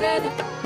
ready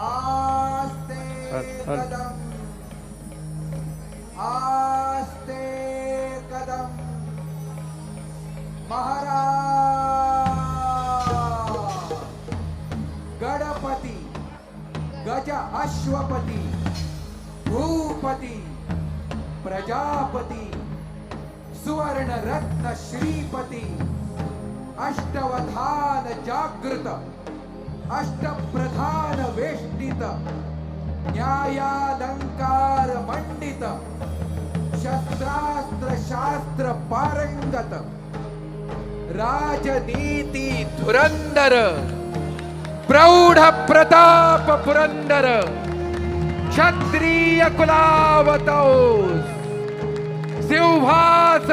आस्ते. कदम आस्ते कदम महाराज गणपती गज अश्वपती भूपती प्रजापती सुवर्ण रत्न श्रीपती अष्टवधान जागृत अष्टप्रधान वेष्टित न्यायालंकार मंडित शस्त्रास्त्र शास्त्र पारंगत राजनीती धुरंदर प्रौढ प्रताप पुरंदर क्षत्रिय कुलावतौ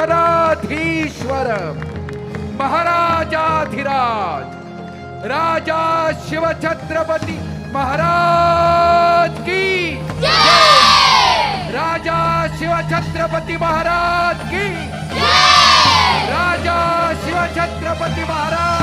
सिंहासनाधीश्वर महाराजाधिराज राजा शिव छत्रपति महाराज की। राजा शिव छत्रपति महाराज की। राजा शिव छत्रपति महाराज